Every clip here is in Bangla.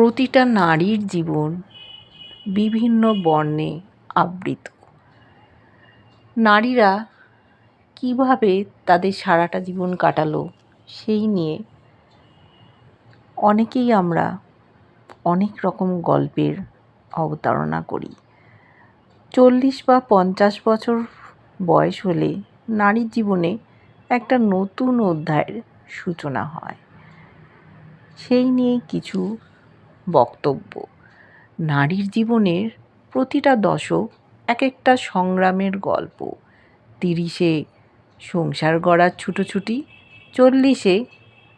প্রতিটা নারীর জীবন বিভিন্ন বর্ণে আবৃত। নারীরা কীভাবে তাদের সারাটা জীবন কাটালো সেই নিয়ে অনেকেই আমরা অনেক রকম গল্পের অবতারণা করি। চল্লিশ বা পঞ্চাশ বছর বয়স হলে নারীর জীবনে একটা নতুন অধ্যায়ের সূচনা হয়। সেই নিয়ে কিছু বক্তব্য। নারীর জীবনের প্রতিটা দশক এক একটা সংগ্রামের গল্প। তিরিশে সংসার গড়ার ছুটোছুটি, চল্লিশে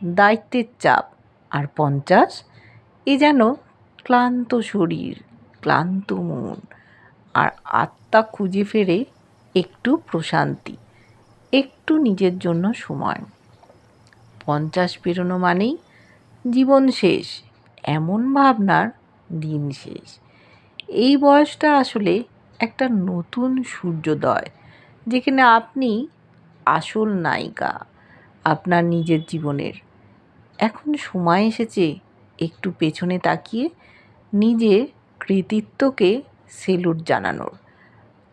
দায়িত্বের চাপ, আর পঞ্চাশ, এ যেন ক্লান্ত শরীর, ক্লান্ত মন, আর আত্মা খুঁজে ফেরে একটু প্রশান্তি, একটু নিজের জন্য সময়। পঞ্চাশ পেরোনো মানেই জীবন শেষ এমন ভাবনার দিন শেষ। এই বয়সটা আসলে একটা নতুন সূর্যোদয়, যেখানে আপনি আসল নায়িকা, আপনার নিজের জীবনের। এখন সময় এসেছে একটু পেছনে তাকিয়ে নিজের কৃতিত্বকে সেলুট জানানোর।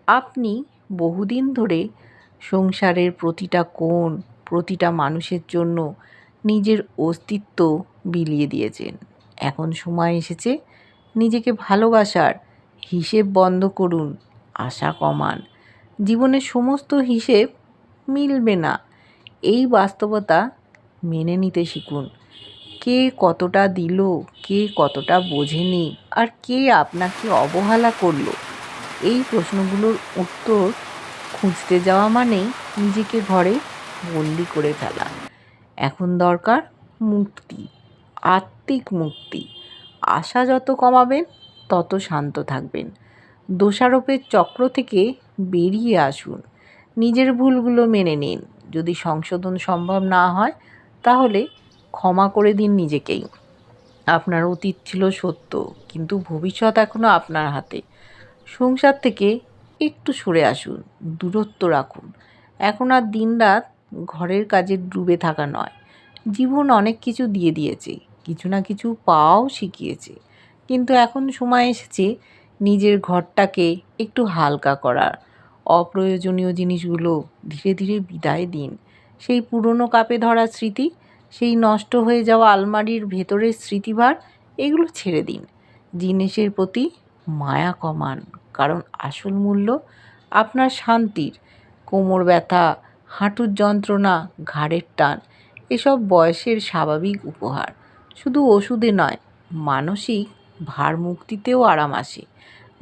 আপনি বহুদিন ধরে সংসারের প্রতিটা কোণ, প্রতিটা মানুষের জন্য নিজের অস্তিত্ব বিলিয়ে দিয়েছেন। এখন সময় এসেছে নিজেকে ভালোবাসার হিসেব বন্ধ করুন, আশা কমান। জীবনের সমস্ত হিসেব মিলবে না। এই বাস্তবতা মেনে নিতে শিখুন। কে কতটা দিল, কে কতটা বোঝেনি, আর কে আপনাকে অবহেলা করল? এই প্রশ্নগুলোর উত্তর খুঁজতে যাওয়া মানেই নিজেকে ঘরে বন্দি করে ফেলা। এখন দরকার মুক্তি। আত্মিক মুক্তি। আশা যত কমাবেন, তত শান্ত থাকবেন। দোষারোপের চক্র থেকে বেরিয়ে আসুন। নিজের ভুলগুলো মেনে নিন। যদি সংশোধন সম্ভব না হয়, তাহলে ক্ষমা করে দিন নিজেকেই। আপনার অতীত ছিল সত্য, কিন্তু ভবিষ্যৎ এখনও আপনার হাতে। সংসার থেকে একটু সরে আসুন, দূরত্ব রাখুন। এখন আর দিনরাত ঘরের কাজে ডুবে থাকা নয়। জীবন অনেক কিছু দিয়ে দিয়েছে। কিছু না কিছু পাওয়াও শিখিয়েছে। কিন্তু এখন সময় এসেছে নিজের ঘরটাকে একটু হালকা করার। অপ্রয়োজনীয় জিনিসগুলো ধীরে ধীরে বিদায় দিন। সেই পুরনো কাপে ধরা স্মৃতি, সেই নষ্ট হয়ে যাওয়া আলমারির ভেতরের স্মৃতিভার, এগুলো ছেড়ে দিন। জিনিসের প্রতি মায়া কমান, কারণ আসল মূল্য আপনার শান্তির। কোমর ব্যথা, হাঁটুর যন্ত্রণা, ঘাড়ের টান, এসব বয়সের স্বাভাবিক উপহার। শুধু ওষুধে নয়, মানসিক ভার মুক্তিতেও আরাম আসে।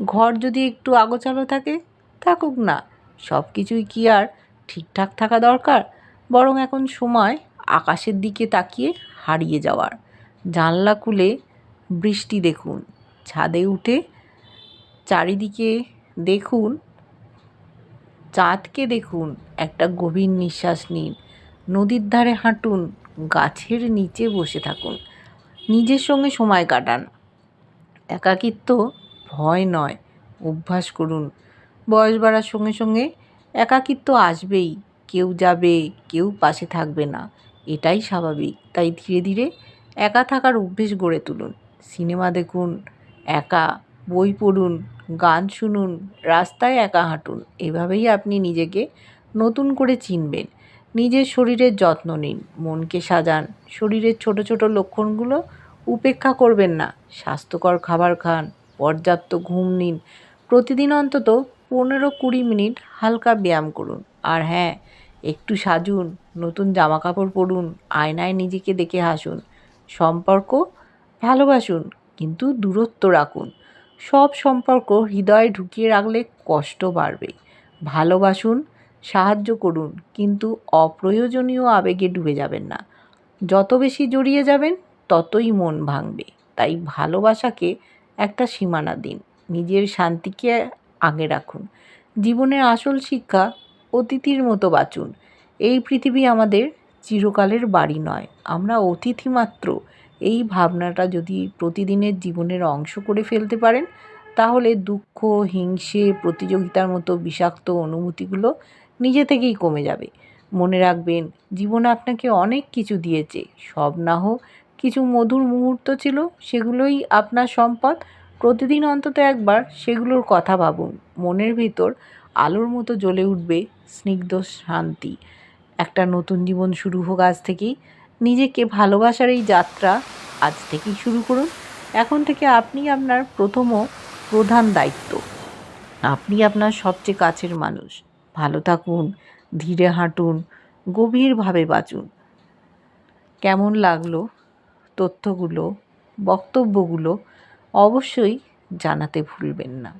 ঘর যদি একটু আগোছালো থাকে, থাকুক না। সব কিছুই কি আর ঠিকঠাক থাকা দরকার? বরং এখন সময় আকাশের দিকে তাকিয়ে হারিয়ে যাওয়ার। জানলা খুলে বৃষ্টি দেখুন। ছাদে উঠে চারিদিকে দেখুন, চাঁদকে দেখুন, একটা গভীর নিঃশ্বাস নিন। নদীর ধারে হাঁটুন, গাছের নিচে বসে থাকুন। নিজের সঙ্গে সময় কাটান। একাকিত্ব ভয় নয়, অভ্যাস করুন। বয়স বাড়ার সঙ্গে সঙ্গে একাকিত্ব আসবেই। কেউ যাবে, কেউ পাশে থাকবে না। এটাই স্বাভাবিক। তাই ধীরে ধীরে একা থাকার অভ্যেস গড়ে তুলুন। সিনেমা দেখুন, একা বই পড়ুন, গান শুনুন, রাস্তায় একা হাঁটুন। এভাবেই আপনি নিজেকে নতুন করে চিনবেন। নিজের শরীরের যত্ন নিন, মনকে সাজান। শরীরের ছোট ছোট লক্ষণগুলো উপেক্ষা করবেন না। স্বাস্থ্যকর খাবার খান, পর্যাপ্ত ঘুম নিন। প্রতিদিন অন্তত পনেরো কুড়ি মিনিট হালকা ব্যায়াম করুন। আর হ্যাঁ একটু সাজুন, নতুন জামা কাপড় পরুন, আয়নায় নিজেকে দেখে হাসুন। সম্পর্ক ভালোবাসুন, কিন্তু দূরত্ব রাখুন। সব সম্পর্ক হৃদয়ে ঢুকিয়ে রাখলে কষ্ট বাড়বে ভালোবাসুন সাহায্য করুন, কিন্তু অপ্রয়োজনীয় আবেগে ডুবে যাবেন না। যত বেশি জড়িয়ে যাবেন, ততই মন ভাঙবে। তাই ভালোবাসাকে একটা সীমানা দিন। নিজের শান্তিকে আগে রাখুন। জীবনের আসল শিক্ষা, অতিথির মতো বাঁচুন। এই পৃথিবী আমাদের চিরকালের বাড়ি নয়। আমরা অতিথি মাত্র। এই ভাবনাটা যদি প্রতিদিনের জীবনের অংশ করে ফেলতে পারেন, তাহলে দুঃখ, হিংসে, প্রতিযোগিতার মতো বিষাক্ত অনুভূতিগুলো নিজে থেকেই কমে যাবে। মনে রাখবেন, জীবন আপনাকে অনেক কিছু দিয়েছে। সব না হোক, কিছু মধুর মুহূর্ত ছিল, সেগুলোই আপনার সম্পদ। প্রতিদিন অন্তত একবার সেগুলোর কথা ভাবুন। মনের ভিতর আলোর মতো জ্বলে উঠবে স্নিগ্ধ শান্তি। একটা নতুন জীবন শুরু হোক আজ থেকেই। নিজেকে ভালোবাসার এই যাত্রা আজ থেকেই শুরু করুন। এখন থেকে আপনি আপনার প্রথম ও প্রধান দায়িত্ব। আপনি আপনার সবচেয়ে কাছের মানুষ। ভালো থাকুন ধীরে হাঁটুন গভীরভাবে বাঁচুন। কেমন লাগল তথ্যগুলো বক্তব্যগুলো অবশ্যই জানাতে ভুলবেন না।